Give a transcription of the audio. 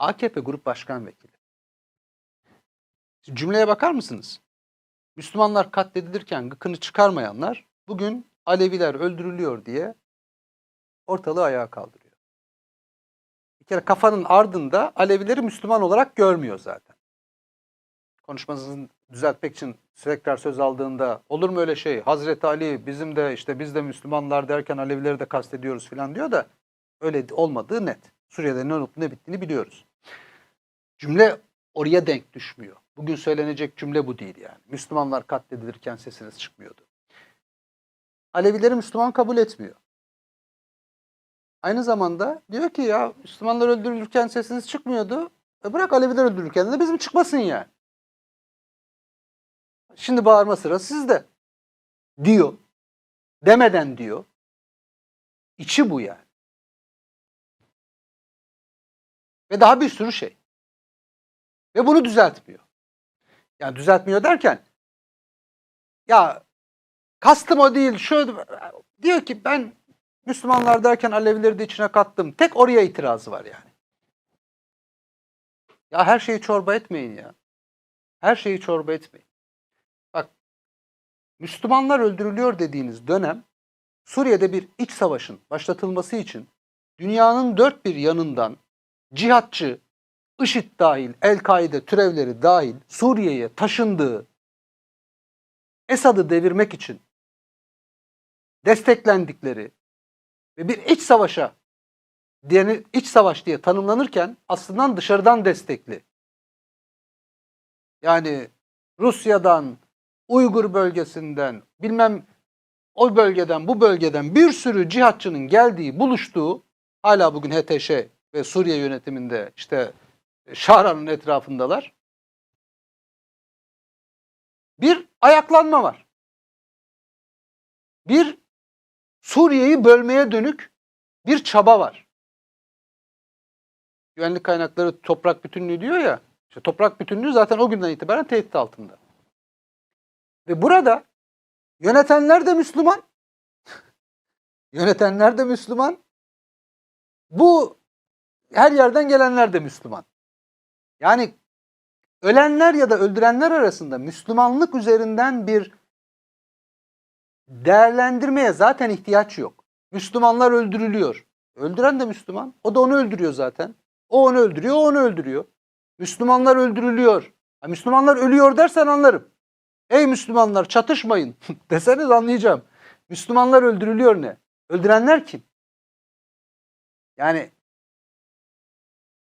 AKP Grup Başkan Vekili. Cümleye bakar mısınız? Müslümanlar katledilirken gıkını çıkarmayanlar bugün Aleviler öldürülüyor diye ortalığı ayağa kaldırıyor. Bir kere kafanın ardında Alevileri Müslüman olarak görmüyor zaten. Konuşmasını düzeltmek için tekrar söz aldığında olur mu öyle şey? Hazreti Ali bizim de işte biz de Müslümanlar derken Alevileri de kastediyoruz falan diyor da öyle olmadığı net. Suriye'de ne olup ne bittiğini biliyoruz. Cümle oraya denk düşmüyor. Bugün söylenecek cümle bu değil yani. Müslümanlar katledilirken sesiniz çıkmıyordu. Alevileri Müslüman kabul etmiyor. Aynı zamanda diyor ki ya Müslümanlar öldürülürken sesiniz çıkmıyordu. E bırak Aleviler öldürürken de bizim çıkmasın yani. Şimdi bağırma sırası sizde. Diyor. Demeden diyor. İçi bu yani. Ve daha bir sürü şey. Ve bunu düzeltmiyor. Yani düzeltmiyor derken ya kastım o değil. Şu diyor ki ben Müslümanlar derken Alevileri de içine kattım. Tek oraya itirazı var yani. Ya her şeyi çorba etmeyin ya. Her şeyi çorba etmeyin. Bak Müslümanlar öldürülüyor dediğiniz dönem Suriye'de bir iç savaşın başlatılması için dünyanın dört bir yanından cihatçı, IŞİD dahil, El-Kaide türevleri dahil Suriye'ye taşındığı Esad'ı devirmek için desteklendikleri ve bir iç savaşa diye iç savaş diye tanımlanırken aslında dışarıdan destekli. Yani Rusya'dan, Uygur bölgesinden, bilmem o bölgeden, bu bölgeden bir sürü cihatçının geldiği, buluştuğu hala bugün HTŞ ve Suriye yönetiminde işte Şahra'nın etrafındalar. Bir ayaklanma var. Bir Suriye'yi bölmeye dönük bir çaba var. Güvenlik kaynakları toprak bütünlüğü diyor ya. İşte toprak bütünlüğü zaten o günden itibaren tehdit altında. Ve burada yönetenler de Müslüman. yönetenler de Müslüman. Bu her yerden gelenler de Müslüman. Yani ölenler ya da öldürenler arasında Müslümanlık üzerinden bir değerlendirmeye zaten ihtiyaç yok. Müslümanlar öldürülüyor. Öldüren de Müslüman. O da onu öldürüyor zaten. O onu öldürüyor, o onu öldürüyor. Müslümanlar öldürülüyor. Ha, Müslümanlar ölüyor dersen anlarım. Ey Müslümanlar çatışmayın deseniz anlayacağım. Müslümanlar öldürülüyor ne? Öldürenler kim? Yani